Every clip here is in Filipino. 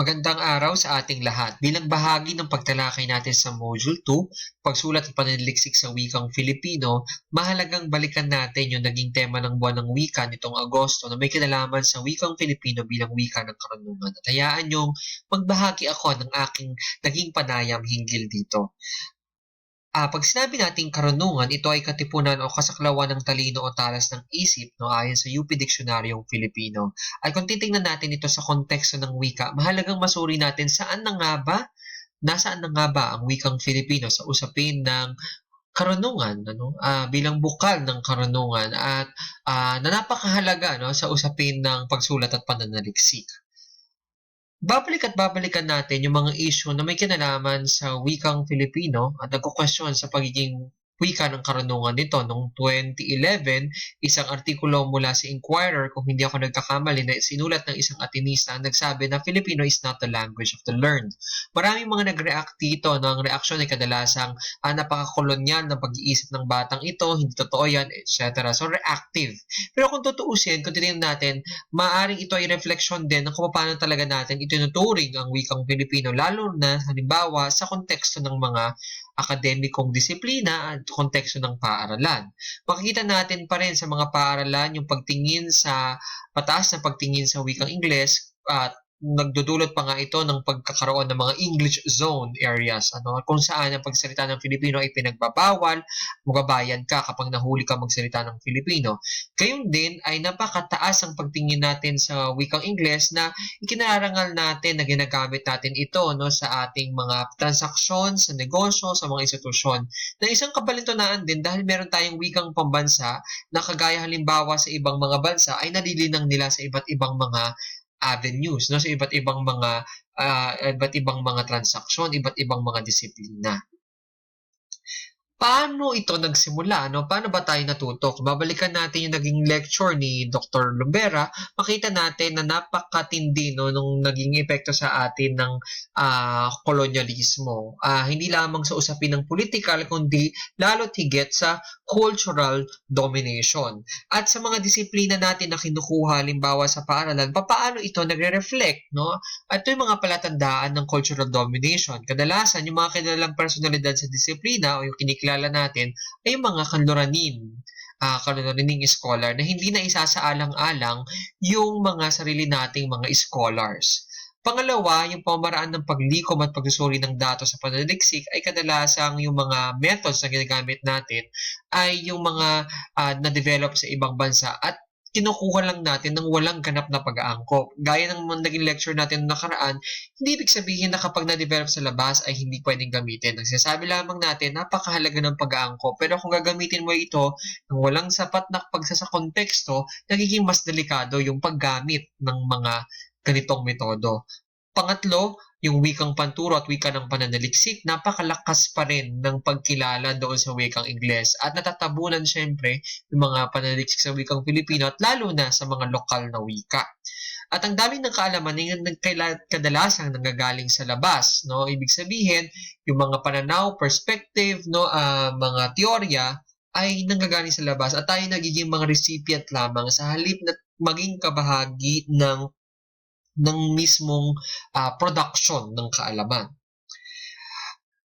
Magandang araw sa ating lahat. Bilang bahagi ng pagtalakay natin sa Module 2, pagsulat at pananaliksik sa wikang Filipino, mahalagang balikan natin yung naging tema ng buwan ng wika nitong Agosto na may kinalaman sa wikang Filipino bilang wika ng karunungan. At hayaan yung magbahagi ako ng aking naging panayam hinggil dito. Ah, pag sinabi nating karunungan, ito ay katipunan o kasaklawan ng talino o talas ng isip no, ayon sa UP Diksionaryong Filipino. Ay kung titingnan natin ito sa konteksto ng wika, mahalagang masuri natin saan na nga ba, nasaan na nga ba ang wikang Filipino sa usapin ng karunungan ano ah, bilang bukal ng karunungan at ah, na napakahalaga no sa usapin ng pagsulat at pananaliksik. Babalik at babalikan natin yung mga issue na may kinalaman sa wikang Filipino at nagko-question sa pagiging wika ng karunungan nito. Noong 2011, isang artikulo mula sa Inquirer, kung hindi ako nagkakamali, na sinulat ng isang Atenista ang nagsabi na Filipino is not the language of the learned. Maraming mga nag-react dito, no? ang reaksyon ay kadalasang ah, napakakolonyal ng pag-iisip ng batang ito, hindi totoo yan, etc. So, reactive. Pero kung tutuusin, kung titingnan natin, maaring ito ay reflection din ng kung paano talaga natin itinuturing ang wikang Pilipino, lalo na halimbawa sa konteksto ng mga akademikong disiplina at konteksto ng paaralan. Makikita natin pa rin sa mga paaralan yung pagtingin sa pataas na pagtingin sa wikang Ingles at nagdudulot pa nga ito ng pagkakaroon ng mga English zone areas ano kung saan ang pagsalita ng Filipino ay pinagbabawal magabayan ka kapag nahuli ka magsalita ng Filipino. Gayon din ay napakataas ang pagtingin natin sa wikang Ingles na ikinarangal natin na ginagamit natin ito no sa ating mga transaksyon sa negosyo sa mga institusyon. Na isang kabalintunaan din dahil meron tayong wikang pambansa na kagaya halimbawa sa ibang mga bansa ay nalilinang nila sa iba't ibang mga avenues no sa iba't ibang mga ah, iba't ibang mga transaksyon, iba't ibang mga disiplina. Paano ito nagsimula? No? Paano ba tayo natuto? Kung babalikan natin yung naging lecture ni Dr. Lumbera, makita natin na napakatindi no, nung naging epekto sa atin ng ah, kolonyalismo. Ah, hindi lamang sa usapin ng political, kundi lalo't higit sa cultural domination. At sa mga disiplina natin na kinukuha, halimbawa sa paaralan, paano ito nagre-reflect? No? At ito yung mga palatandaan ng cultural domination. Kadalasan, yung mga kilalang personalidad sa disiplina o yung kinikilala natin ay yung mga kanluranin uh, kanluraning scholar na hindi na isasaalang-alang yung mga sarili nating mga scholars. Pangalawa, yung pamaraan ng paglikom at pagsusuri ng datos sa pananaliksik ay kadalasang yung mga methods na ginagamit natin ay yung mga uh, na-develop sa ibang bansa at kinukuha lang natin ng walang ganap na pag-aangkop. Gaya ng naging lecture natin nakaraan, hindi ibig sabihin na kapag na-develop sa labas ay hindi pwedeng gamitin. Nagsasabi lamang natin, napakahalaga ng pag-aangkop. Pero kung gagamitin mo ito ng walang sapat na pagsasa konteksto, nagiging mas delikado yung paggamit ng mga ganitong metodo. Pangatlo, yung wikang panturo at wika ng pananaliksik, napakalakas pa rin ng pagkilala doon sa wikang Ingles. At natatabunan syempre yung mga pananaliksik sa wikang Filipino at lalo na sa mga lokal na wika. At ang dami ng kaalaman ay kadalasang nanggagaling sa labas. No? Ibig sabihin, yung mga pananaw, perspective, no? Uh, mga teorya, ay nanggagaling sa labas at tayo nagiging mga recipient lamang sa halip na maging kabahagi ng ng mismong uh, production ng kaalaman.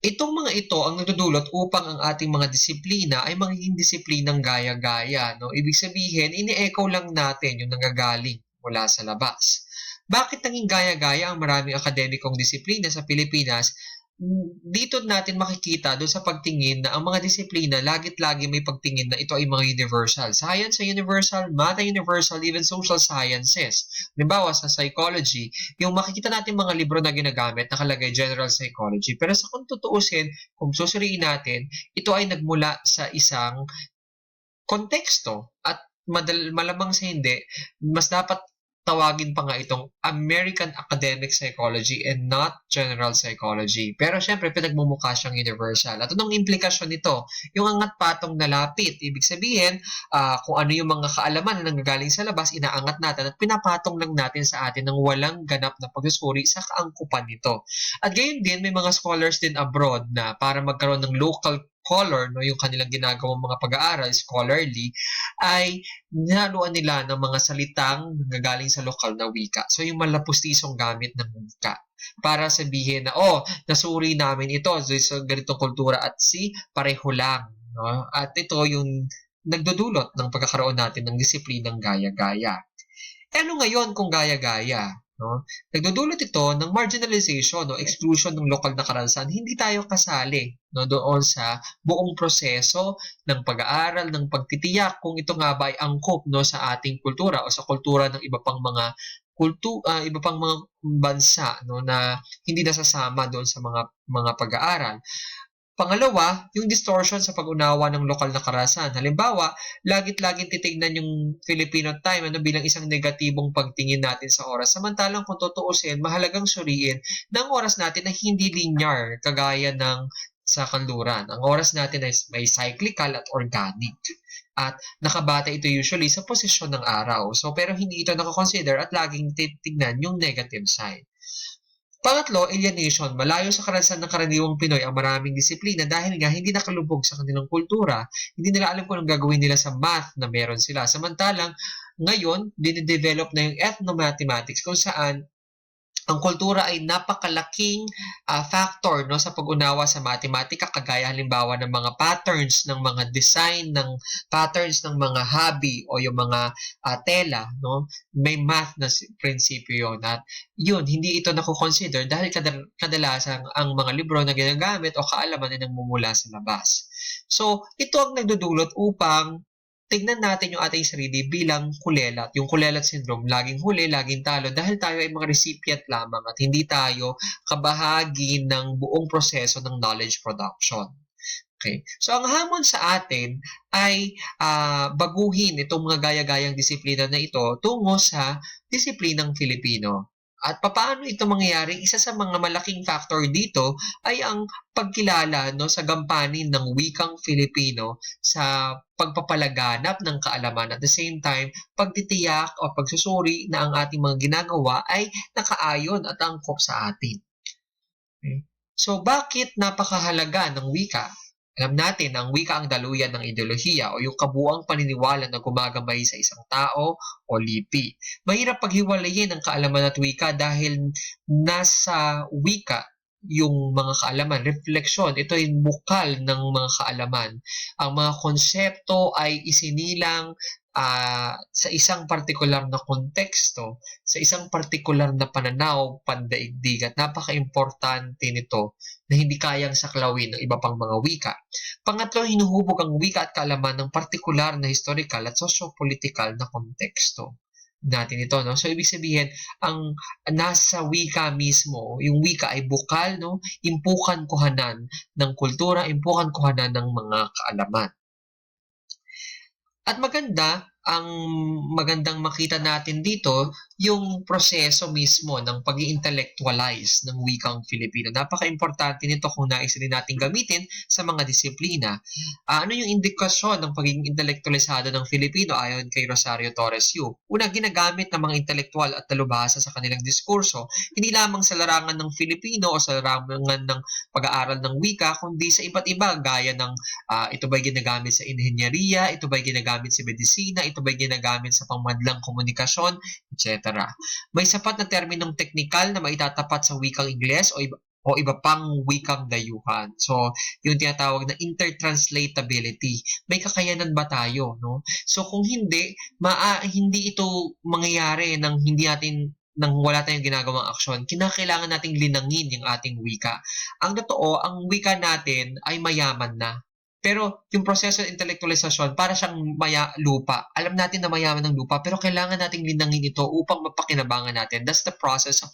Itong mga ito ang nagdudulot upang ang ating mga disiplina ay magiging disiplinang gaya-gaya. No? Ibig sabihin, ini-echo lang natin yung nanggagaling mula sa labas. Bakit naging gaya-gaya ang maraming akademikong disiplina sa Pilipinas dito natin makikita doon sa pagtingin na ang mga disiplina lagit-lagi may pagtingin na ito ay mga universal. Science ay universal, math ay universal, even social sciences. Halimbawa sa psychology, yung makikita natin mga libro na ginagamit nakalagay general psychology. Pero sa kung tutuusin, kung susuriin natin, ito ay nagmula sa isang konteksto at madal- malamang sa hindi, mas dapat tawagin pa nga itong American Academic Psychology and not General Psychology. Pero syempre, pinagmumukha siyang universal. At anong implikasyon nito? Yung angat patong nalapit. Ibig sabihin, uh, kung ano yung mga kaalaman na nanggagaling sa labas, inaangat natin at pinapatong lang natin sa atin ng walang ganap na pagsusuri sa kaangkupan nito. At gayon din, may mga scholars din abroad na para magkaroon ng local scholar, no, yung kanilang ginagawang mga pag-aaral, scholarly, ay naluan nila ng mga salitang nagagaling sa lokal na wika. So, yung malapustisong gamit ng wika para sabihin na, oh, nasuri namin ito sa ganitong kultura at si pareho lang. No? At ito yung nagdudulot ng pagkakaroon natin ng disiplinang gaya-gaya. Ano ngayon kung gaya-gaya? No? Nagdudulot ito ng marginalization no? exclusion ng lokal na karanasan. Hindi tayo kasali no? doon sa buong proseso ng pag-aaral, ng pagtitiyak kung ito nga ba ay angkop no? sa ating kultura o sa kultura ng iba pang mga kultu uh, iba pang mga bansa no na hindi nasasama doon sa mga mga pag-aaral. Pangalawa, yung distortion sa pag-unawa ng lokal na karasan. Halimbawa, lagit-laging titignan yung Filipino time ano, bilang isang negatibong pagtingin natin sa oras. Samantalang kung tutuusin, mahalagang suriin na ang oras natin ay hindi linear kagaya ng sa kanluran. Ang oras natin ay may cyclical at organic. At nakabata ito usually sa posisyon ng araw. So, pero hindi ito nakakonsider at laging titignan yung negative side. Pangatlo, alienation. Malayo sa karanasan ng karaniwang Pinoy ang maraming disiplina dahil nga hindi nakalubog sa kanilang kultura. Hindi nila alam kung anong gagawin nila sa math na meron sila. Samantalang, ngayon, dinidevelop na yung ethnomathematics kung saan ang kultura ay napakalaking uh, factor no sa pag-unawa sa matematika kagaya halimbawa ng mga patterns ng mga design ng patterns ng mga hobby o yung mga uh, tela no? May math na prinsipyo yon at yun hindi ito nako-consider dahil kadal- kadalasan ang mga libro na ginagamit o kaalaman ay nagmumula sa labas. So ito ang nagdudulot upang tignan natin yung ating sarili bilang kulelat. Yung kulelat syndrome, laging huli, laging talo dahil tayo ay mga recipient lamang at hindi tayo kabahagi ng buong proseso ng knowledge production. Okay. So, ang hamon sa atin ay uh, baguhin itong mga gaya-gayang disiplina na ito tungo sa disiplinang Filipino. At paano ito mangyayari? Isa sa mga malaking factor dito ay ang pagkilala no, sa gampanin ng wikang Filipino sa pagpapalaganap ng kaalaman. At the same time, pagtitiyak o pagsusuri na ang ating mga ginagawa ay nakaayon at angkop sa atin. Okay? So, bakit napakahalaga ng wika? Alam natin na ang wika ang daluyan ng ideolohiya o yung kabuang paniniwala na gumagabay sa isang tao o lipi. Mahirap paghiwalayin ang kaalaman at wika dahil nasa wika yung mga kaalaman, refleksyon, ito ay bukal ng mga kaalaman. Ang mga konsepto ay isinilang uh, sa isang partikular na konteksto, sa isang partikular na pananaw, pandaigdig at napaka-importante nito na hindi kayang saklawin ng iba pang mga wika. Pangatlo, hinuhubog ang wika at kaalaman ng partikular na historical at socio-political na konteksto natin ito, no? So, ibig sabihin, ang nasa wika mismo, yung wika ay bukal, no? Impukan kuhanan ng kultura, impukan kuhanan ng mga kaalaman. At maganda, ang magandang makita natin dito yung proseso mismo ng pag intellectualize ng wikang Filipino. Napaka-importante nito kung nais rin natin gamitin sa mga disiplina. Uh, ano yung indikasyon ng pagiging intelektualisado ng Filipino ayon kay Rosario Torres Yu? Una, ginagamit ng mga intelektual at talubhasa sa kanilang diskurso, hindi lamang sa larangan ng Filipino o sa larangan ng pag-aaral ng wika, kundi sa iba't iba gaya ng uh, ito ba'y ginagamit sa inhenyeriya, ito ba'y ginagamit sa medisina, ito ba'y ginagamit sa pangmadlang komunikasyon, etc. May sapat na terminong teknikal na maitatapat sa wikang Ingles o iba, o iba pang wikang dayuhan. So, yung tinatawag na intertranslatability. May kakayanan ba tayo, no? So, kung hindi, maa, hindi ito mangyayari nang hindi natin nang wala tayong ginagawang aksyon, kinakailangan nating linangin yung ating wika. Ang totoo, ang wika natin ay mayaman na. Pero yung proseso ng intellectualization, para siyang maya lupa. Alam natin na mayaman ng lupa, pero kailangan nating linangin ito upang mapakinabangan natin. That's the process of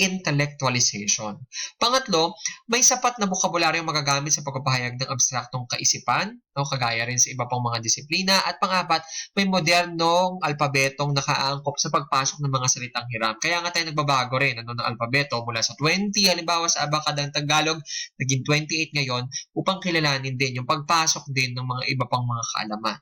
intellectualization. Pangatlo, may sapat na bokabularyo magagamit sa pagpapahayag ng abstraktong kaisipan, no, kagaya rin sa iba pang mga disiplina. At pangapat, may modernong alpabetong nakaangkop sa pagpasok ng mga salitang hiram. Kaya nga tayo nagbabago rin ano, ng alpabeto mula sa 20, halimbawa sa Abacadang Tagalog, naging 28 ngayon, upang kilalanin din yung pagpasok din ng mga iba pang mga kaalaman.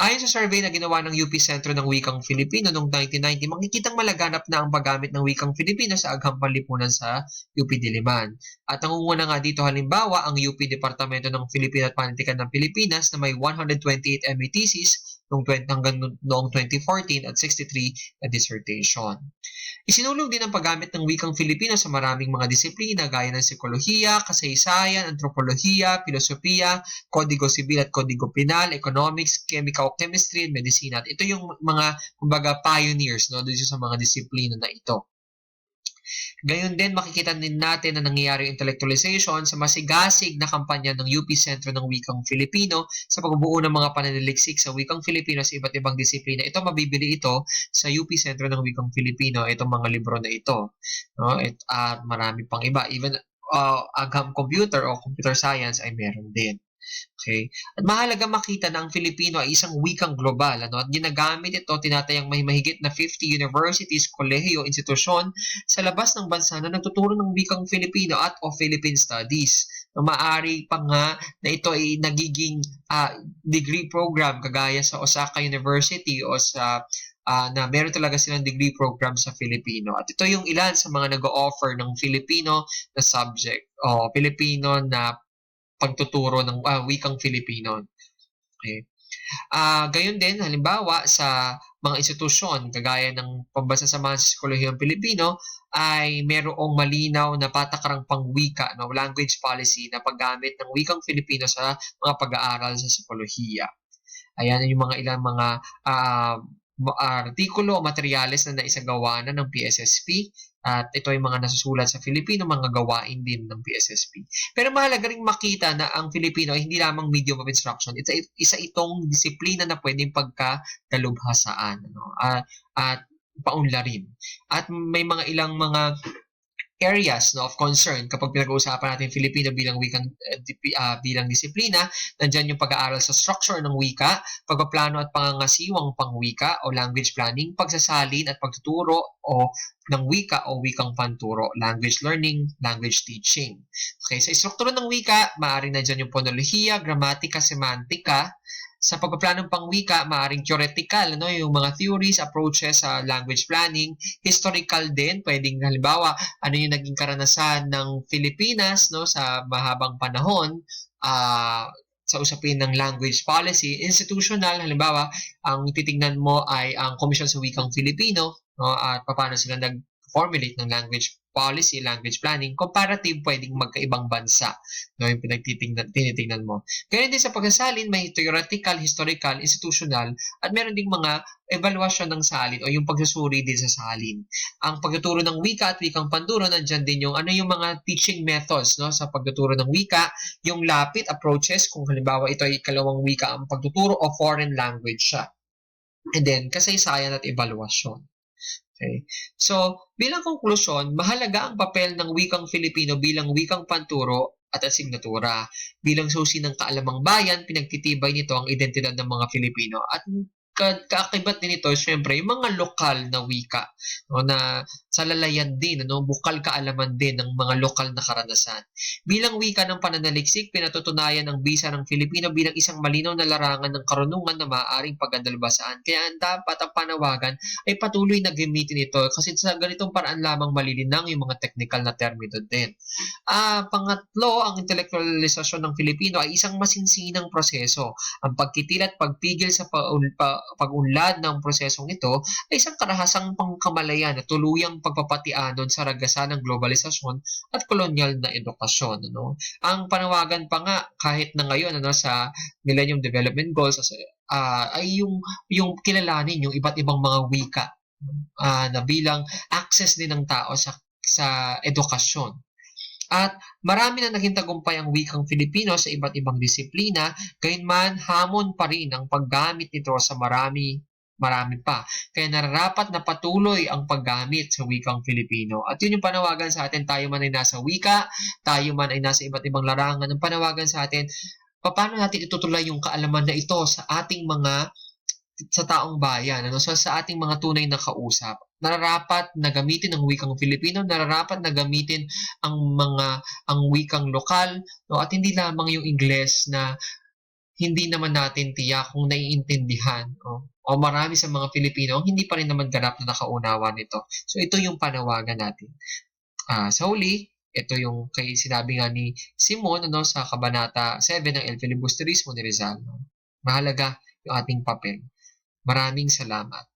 Ayon sa survey na ginawa ng UP Sentro ng Wikang Filipino noong 1990, makikitang malaganap na ang paggamit ng wikang Filipino sa agham panlipunan sa UP Diliman. At nangunguna nga dito halimbawa ang UP Departamento ng Filipino at Panitikan ng Pilipinas na may 128 MA thesis noong 20, hanggang noong 2014 at 63 na dissertation. Isinulong din ang paggamit ng wikang Filipino sa maraming mga disiplina gaya ng psikolohiya, kasaysayan, antropolohiya, filosofiya, kodigo sibil at kodigo penal, economics, chemical chemistry, and medicine. At ito yung mga kumbaga pioneers no dito sa mga disiplina na ito. Gayon din, makikita din natin na nangyayari yung intellectualization sa masigasig na kampanya ng UP Sentro ng Wikang Filipino sa pagbubuo ng mga pananaliksik sa Wikang Filipino sa iba't ibang disiplina. Ito, mabibili ito sa UP Sentro ng Wikang Filipino, itong mga libro na ito. No? At uh, marami pang iba. Even uh, agham computer o computer science ay meron din. Okay? At mahalaga makita na ang Filipino ay isang wikang global. Ano? At ginagamit ito, tinatayang may mahigit na 50 universities, kolehiyo, institusyon sa labas ng bansa na nagtuturo ng wikang Filipino at o Philippine Studies. No, maari pa nga na ito ay nagiging uh, degree program kagaya sa Osaka University o sa uh, na meron talaga silang degree program sa Filipino. At ito yung ilan sa mga nag-offer ng Filipino na subject o Filipino na pagtuturo ng uh, wikang Filipino. Okay. Uh, gayon din, halimbawa, sa mga institusyon, kagaya ng Pambasa sa Psikolohiyang Pilipino, ay merong malinaw na patakarang pangwika, no, language policy na paggamit ng wikang Filipino sa mga pag-aaral sa psikolohiya. Ayan yung mga ilang mga uh, artikulo o materyales na naisagawa na ng PSSP at ito ay mga nasusulat sa Filipino, mga gawain din ng PSSP. Pero mahalaga ring makita na ang Filipino ay hindi lamang medium of instruction. Ito isa itong disiplina na pwedeng pagkadalubhasaan. Ano? At, at paunlarin. At may mga ilang mga areas no, of concern kapag pinag-uusapan natin Filipino bilang wikang uh, bilang disiplina, nandiyan yung pag-aaral sa structure ng wika, pagpaplano at pangangasiwang pangwika o language planning, pagsasalin at pagtuturo o ng wika o wikang panturo, language learning, language teaching. Okay, sa istruktura ng wika, maaaring nandiyan yung ponolohiya, gramatika, semantika, sa pagpaplanong pangwika, maaring theoretical, no? yung mga theories, approaches sa uh, language planning, historical din, pwedeng halimbawa, ano yung naging karanasan ng Pilipinas no? sa mahabang panahon, uh, sa usapin ng language policy, institutional, halimbawa, ang titingnan mo ay ang Komisyon sa Wikang Filipino, no? at paano sila nag-formulate ng language policy, language planning, comparative pwedeng magkaibang bansa no, yung pinagtitingnan, tinitingnan mo. Kaya din sa pagsasalin, may theoretical, historical, institutional, at meron ding mga evaluation ng salin o yung pagsusuri din sa salin. Ang pagtuturo ng wika at wikang panduro, nandyan din yung ano yung mga teaching methods no, sa pagtuturo ng wika, yung lapit approaches, kung halimbawa ito ay ikalawang wika ang pagtuturo o foreign language siya. And then, kasaysayan at evaluasyon. Okay? So, bilang konklusyon, mahalaga ang papel ng wikang Filipino bilang wikang panturo at asignatura. Bilang susi ng kaalamang bayan, pinagtitibay nito ang identidad ng mga Filipino at kaakibat din ito, syempre, yung mga lokal na wika no, na sa lalayan din, ano, bukal kaalaman din ng mga lokal na karanasan. Bilang wika ng pananaliksik, pinatutunayan ng bisa ng Filipino bilang isang malinaw na larangan ng karunungan na maaaring pagandalbasaan. Kaya ang dapat ang panawagan ay patuloy na gamitin ito kasi sa ganitong paraan lamang malilinang yung mga technical na termino din. Uh, pangatlo, ang intelektualisasyon ng Filipino ay isang masinsinang proseso. Ang pagkitil at pagpigil sa pa, pa, pag-unlad ng prosesong ito ay isang karahasang pangkamalayan na tuluyang pagpapatianon sa ragasan ng globalisasyon at kolonyal na edukasyon. Ano? Ang panawagan pa nga kahit na ngayon ano, sa Millennium Development Goals uh, ay yung, yung kilalanin yung iba't ibang mga wika uh, na bilang access din ng tao sa, sa edukasyon. At marami na naging tagumpay ang wikang Filipino sa iba't ibang disiplina, gayunman hamon pa rin ang paggamit nito sa marami marami pa. Kaya nararapat na patuloy ang paggamit sa wikang Filipino. At yun yung panawagan sa atin, tayo man ay nasa wika, tayo man ay nasa iba't ibang larangan, ang panawagan sa atin, paano natin itutuloy yung kaalaman na ito sa ating mga sa taong bayan, ano? So, sa ating mga tunay na kausap. Nararapat na gamitin ang wikang Filipino, nararapat na gamitin ang mga ang wikang lokal, no? At hindi lamang yung Ingles na hindi naman natin tiyak kung naiintindihan o, o marami sa mga Pilipino ang hindi pa rin naman ganap na nakaunawa nito. So ito yung panawagan natin. Ah, sa huli, ito yung kay sinabi nga ni Simon ano, sa Kabanata 7 ng El Filibusterismo ni Rizal. No? Mahalaga yung ating papel. Maraming salamat.